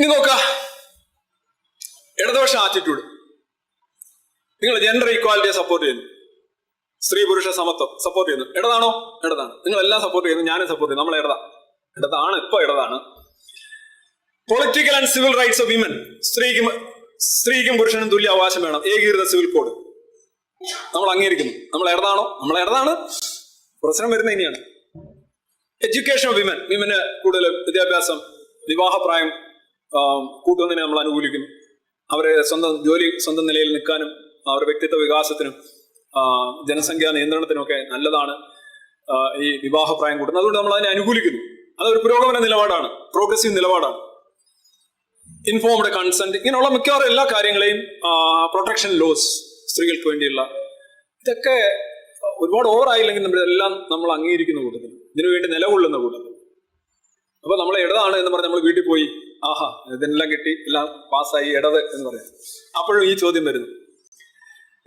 ഇനി നോക്ക. ഇടതുപക്ഷ ആറ്റിറ്റ്യൂഡ് നിങ്ങൾ ജെൻഡർ ഈക്വാലിറ്റിയെ സപ്പോർട്ട് ചെയ്യുന്നു. സ്ത്രീ പുരുഷ സമത്വം സപ്പോർട്ട് ചെയ്യുന്നു. ഇടതാണോ? ഇടതാണ്. നിങ്ങൾ എല്ലാം സപ്പോർട്ട് ചെയ്യുന്നു. ഞാനും സപ്പോർട്ട് ചെയ്യുന്നു. നമ്മൾ ഇടതാ. ഇടതാണ്. ഇപ്പൊ ഇടതാണ്. Political and civil rights of women സ്ത്രീക്കും സ്ത്രീക്കും പുരുഷനും തുല്യ അവകാശം വേണം. ഏകീകൃത സിവിൽ കോഡ് നമ്മൾ അംഗീകരിക്കുന്നു. നമ്മൾ ഇടതാണോ? നമ്മൾ ഇടതാണ്. പ്രശ്നം വരുന്ന ഇനിയാണ്. എഡ്യൂക്കേഷൻ ഓഫ് വിമൻ വിമന് കൂടുതൽ വിദ്യാഭ്യാസം വിവാഹപ്രായം കൂട്ടുന്നതിനെ നമ്മൾ അനുകൂലിക്കുന്നു. അവരെ സ്വന്തം ജോലി സ്വന്തം നിലയിൽ നിൽക്കാനും അവരുടെ വ്യക്തിത്വ വികാസത്തിനും ജനസംഖ്യാ നിയന്ത്രണത്തിനുമൊക്കെ നല്ലതാണ് ഈ വിവാഹപ്രായം കൂട്ടുന്നത് അതുകൊണ്ട് നമ്മൾ അതിനെ അനുകൂലിക്കുന്നു. അതൊരു പുരോഗമന നിലപാടാണ് പ്രോഗ്രസീവ് നിലപാടാണ്. ഇൻഫോംഡ് കൺസെന്റ് ഇങ്ങനെയുള്ള മിക്കവാറും എല്ലാ കാര്യങ്ങളെയും പ്രൊട്ടക്ഷൻ ലോസ് സ്ത്രീകൾക്ക് വേണ്ടിയുള്ള. ഇതൊക്കെ ഒരുപാട് ഓവറായില്ലെങ്കിൽ നമ്മളെല്ലാം നമ്മൾ അംഗീകരിക്കുന്ന കൂട്ടത്തിൽ ഇതിനുവേണ്ടി നിലകൊള്ളുന്ന കൂട്ടത്തിൽ. അപ്പൊ നമ്മൾ ഇടതാണ് എന്ന് പറഞ്ഞ് നമ്മൾ വീട്ടിൽ പോയി ആഹാ ഇതെല്ലാം കിട്ടി എല്ലാം പാസ്സായി ഇടത് എന്ന് പറയാം. അപ്പോഴും ഈ ചോദ്യം വരുന്നു.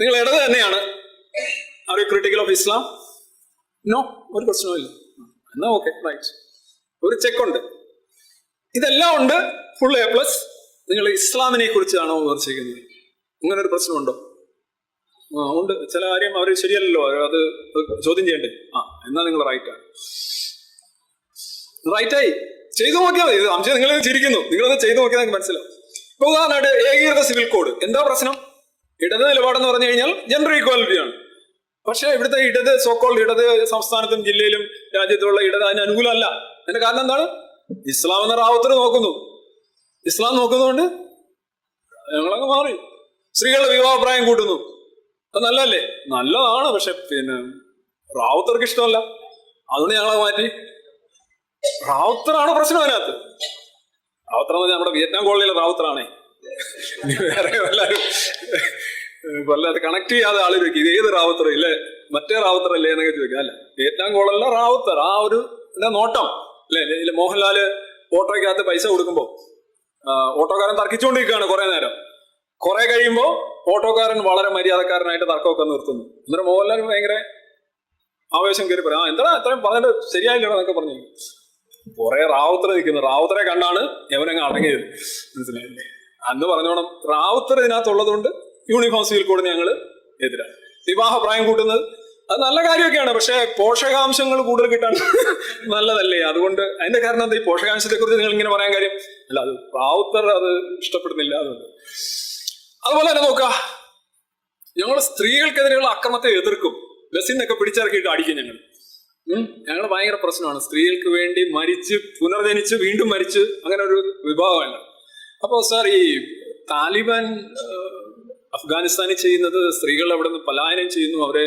നിങ്ങൾ ഇടത് തന്നെയാണ്. Are critical of Islam no ഒരു പ്രശ്നവും ഇല്ല. എന്നാ ഓക്കെ റൈറ്റ് ഒരു ചെക്ക് ഉണ്ട്. ഇതെല്ലാം ഉണ്ട് ഫുൾ എ പ്ലസ് നിങ്ങൾ ഇസ്ലാമിനെ കുറിച്ചാണോ വിമർശിക്കുന്നത്? അങ്ങനെ ഒരു പ്രശ്നമുണ്ടോ ഉണ്ട്. ചില കാര്യം അവർ ശരിയല്ലല്ലോ. അത് ചോദ്യം ചെയ്യണ്ടേ? ആ എന്നാ നിങ്ങൾ റൈറ്റാണ് റൈറ്റായി ചെയ്തു നോക്കിയാൽ മതി. അംശം നിങ്ങൾ ചിരിക്കുന്നു. നിങ്ങളത് ചെയ്തു നോക്കിയാൽ നിങ്ങൾക്ക് മനസ്സിലാവും. ഇപ്പൊ ഉദാഹരണമായിട്ട് ഏകീകൃത സിവിൽ കോഡ് എന്താ പ്രശ്നം? ഇടത് നിലപാടെന്ന് പറഞ്ഞു കഴിഞ്ഞാൽ ജെൻഡർ ഈക്വാലിറ്റി ആണ്. പക്ഷേ ഇവിടുത്തെ ഇടത് സോക്കോൾ ഇടത് സംസ്ഥാനത്തും ജില്ലയിലും രാജ്യത്തുള്ള ഇടത് അതിന് അനുകൂലമല്ല. അതിന്റെ കാരണം എന്താണ്? ഇസ്ലാം എന്ന റാവത്തിന് നോക്കുന്നു. ഇസ്ലാം നോക്കുന്നതുകൊണ്ട് ഞങ്ങളങ്ങ് മാറി. സ്ത്രീകളുടെ വിവാഹപ്രായം കൂട്ടുന്നു. അത് നല്ലതല്ലേ? നല്ലതാണ്. പക്ഷെ പിന്നെ റാവുത്തർക്ക് ഇഷ്ടമല്ല. അതുകൊണ്ട് ഞങ്ങളെ മാറ്റി. റാവുത്തറാണ് പ്രശ്നം അതിനകത്ത്? റാവുത്തർ എന്ന് നമ്മുടെ വിയറ്റ്നാം കോളനിയിലെ റാവുത്തറാണേ. വേറെ വല്ല കണക്ട് ചെയ്യാതെ ആൾ ചോദിക്കും ഇത് ഏത് റാവുത്തർ ഇല്ലേ മറ്റേ റാവുത്തർ അല്ലേ എന്നൊക്കെ ചോദിക്കാം. അല്ല വിയറ്റ്നാം കോളനിലെ റാവുത്തർ ആ ഒരു നോട്ടം. അല്ലേ ഇല്ല മോഹൻലാൽ ഓട്ടോയ്ക്കകത്ത് പൈസ കൊടുക്കുമ്പോൾ ഓട്ടോക്കാരൻ തർക്കിച്ചുകൊണ്ടിരിക്കുകയാണ് കുറെ നേരം. കുറെ കഴിയുമ്പോൾ ഓട്ടോക്കാരൻ വളരെ മര്യാദക്കാരനായിട്ട് തർക്കമൊക്കെ നിർത്തുന്നു. അന്നേരം മോഹൻലാൽ ഭയങ്കര ആവേശം കയറി പറയാം ആ എന്താ അത്രയും പറഞ്ഞിട്ട് ശരിയായില്ലോ എന്നൊക്കെ പറഞ്ഞു കുറെ റാവുത്തർ നിൽക്കുന്നു. റാവുത്തറെ കണ്ടാണ് യവനങ്ങ് അടങ്ങിയത്. മനസ്സിലായില്ലേ അന്ന് പറഞ്ഞോണം റാവുത്തർ ഇതിനകത്തുള്ളത് കൊണ്ട് യൂണിഫോം സിവിൽ കോഡിന് ഞങ്ങൾ എതിരാണ് വിവാഹ പ്രായം കൂട്ടുന്നത് അത് നല്ല കാര്യമൊക്കെയാണ്. പക്ഷെ പോഷകാംശങ്ങൾ കൂടുതൽ കിട്ടാൻ നല്ലതല്ലേ? അതുകൊണ്ട് അതിന്റെ കാരണം എന്താ? ഈ പോഷകാംശത്തെ കുറിച്ച് നിങ്ങൾ ഇങ്ങനെ പറയാൻ കാര്യം? അല്ല അത് റാവുത്തർ അത് ഇഷ്ടപ്പെടുന്നില്ല അതുകൊണ്ട്. അതുപോലെ തന്നെ നോക്ക. ഞങ്ങൾ സ്ത്രീകൾക്കെതിരെയുള്ള അക്രമത്തെ എതിർക്കും. ബസ്സിൽ നിന്നൊക്കെ പിടിച്ചിറക്കിയിട്ട് അടിക്കും ഞങ്ങൾ ഞങ്ങൾ ഭയങ്കര പ്രശ്നമാണ്. സ്ത്രീകൾക്ക് വേണ്ടി മരിച്ച് പുനർജനിച്ച് വീണ്ടും മരിച്ച് അങ്ങനെ ഒരു വിഭാഗമാണ് അപ്പോൾ സാർ ഈ താലിബാൻ അഫ്ഗാനിസ്ഥാനിൽ ചെയ്യുന്നത് സ്ത്രീകൾ അവിടെ നിന്ന് പലായനം ചെയ്യുന്നു. അവരെ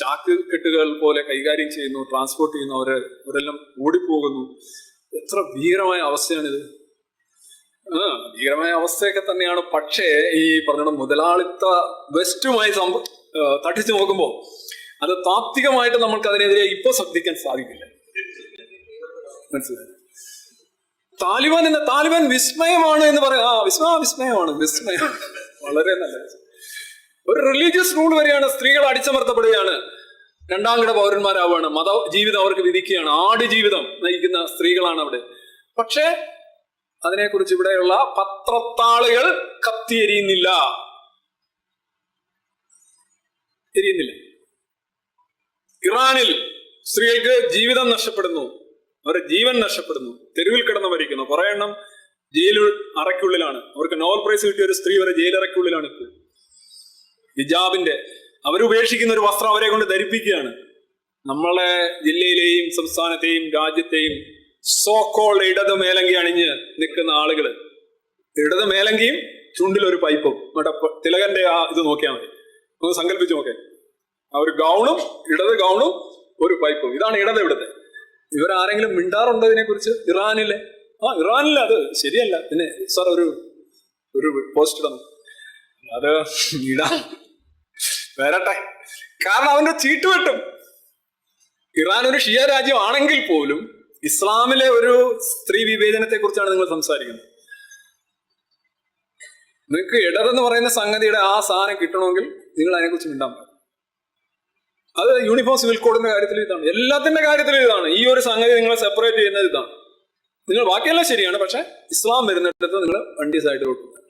ചാക്ക് കെട്ടുകൾ പോലെ കൈകാര്യം ചെയ്യുന്നു ട്രാൻസ്പോർട്ട് ചെയ്യുന്നു അവരെ അവരെല്ലാം ഓടിപ്പോകുന്നു. എത്ര ഭീകരമായ അവസ്ഥയാണിത്. ആ ഭീകരമായ അവസ്ഥയൊക്കെ തന്നെയാണ്. പക്ഷേ ഈ പറഞ്ഞ മുതലാളിത്ത വെസ്റ്റുമായി തട്ടിച്ചു നോക്കുമ്പോൾ അത് താത്വികമായിട്ട് നമുക്ക് അതിനെതിരെ ഇപ്പൊ ശ്രദ്ധിക്കാൻ സാധിക്കില്ല. മനസ്സിലായി? താലിബാൻ എന്ന താലിബാൻ വിസ്മയമാണ് എന്ന് പറയാം ആ വിസ്മയ വിസ്മയമാണ് വിസ്മയം വളരെ നല്ല ഒരു റിലീജിയസ് റൂൾ വരെയാണ് സ്ത്രീകൾ അടിച്ചമർത്തപ്പെടുകയാണ്. രണ്ടാം കിട പൗരന്മാരാവുകയാണ്. മത ജീവിതം അവർക്ക് വിധിക്കുകയാണ്. ആട് ജീവിതം നയിക്കുന്ന സ്ത്രീകളാണ് അവിടെ. പക്ഷേ അതിനെക്കുറിച്ച് ഇവിടെയുള്ള പത്രത്താളുകൾ കത്തിയെരിയുന്നില്ല എരിയുന്നില്ല ഇറാനിൽ സ്ത്രീകൾക്ക് ജീവിതം നഷ്ടപ്പെടുന്നു. അവരുടെ ജീവൻ നഷ്ടപ്പെടുന്നു. തെരുവിൽ കിടന്ന് മരിക്കുന്നു. കുറെ എണ്ണം ജയിൽ അറയ്ക്കുള്ളിലാണ്. അവർക്ക് നോബൽ പ്രൈസ് കിട്ടിയ ഒരു സ്ത്രീ വരെ ജയിലറയ്ക്കുള്ളിലാണ് ഇപ്പോൾ. ഹിജാബിന്റെ അവരുപേക്ഷിക്കുന്ന ഒരു വസ്ത്രം അവരെ കൊണ്ട് ധരിപ്പിക്കുകയാണ്. നമ്മളെ ജില്ലയിലെയും സംസ്ഥാനത്തെയും രാജ്യത്തെയും സോക്കോൾ ഇടത് മേലങ്കി അണിഞ്ഞ് നിൽക്കുന്ന ആളുകൾ ഇടത് മേലങ്കിയും ചുണ്ടിലൊരു പൈപ്പും. മറ്റേ തിലകന്റെ ആ ഇത് നോക്കിയാൽ മതി. ഒന്ന് സങ്കല്പിച്ച് നോക്കേ. ഒരു ഗൗണും ഇടത് ഗൗണും ഒരു പൈപ്പും. ഇതാണ് ഇടത് ഇവിടുത്തെ. ഇവരാരെങ്കിലും മിണ്ടാറുണ്ടോ ഇതിനെ കുറിച്ച് ഇറാനിലെ? ആ ഇറാനിലെ അത് ശരിയല്ല. പിന്നെ സാർ ഒരു ഒരു പോസ്റ്റ് ഇടണം. അത് ഇടാം. വരട്ടെ. കാരണം അവന്റെ ചീട്ട് വെട്ടും. ഇറാൻ ഒരു ഷിയ രാജ്യമാണെങ്കിൽ പോലും ഇസ്ലാമിലെ ഒരു സ്ത്രീ വിവേചനത്തെ കുറിച്ചാണ് നിങ്ങൾ സംസാരിക്കുന്നത്. നിങ്ങൾക്ക് ഇടതെന്ന് പറയുന്ന സംഗതിയുടെ ആ സാധനം കിട്ടണമെങ്കിൽ നിങ്ങൾ അതിനെക്കുറിച്ച് മിണ്ടാൻ അത് യൂണിഫോം സിവിൽ കോഡിന്റെ കാര്യത്തിൽ ഇതാണ്. എല്ലാത്തിന്റെ കാര്യത്തിൽ ഇതാണ്. ഈ ഒരു സംഗതി നിങ്ങളെ സെപ്പറേറ്റ് ചെയ്യുന്നത് ഇതാണ്. നിങ്ങൾ ബാക്കിയെല്ലാം ശരിയാണ് പക്ഷെ ഇസ്ലാം വരുന്നിടത്ത് നിങ്ങൾ വണ്ടി സൈഡ് കൊടുക്കും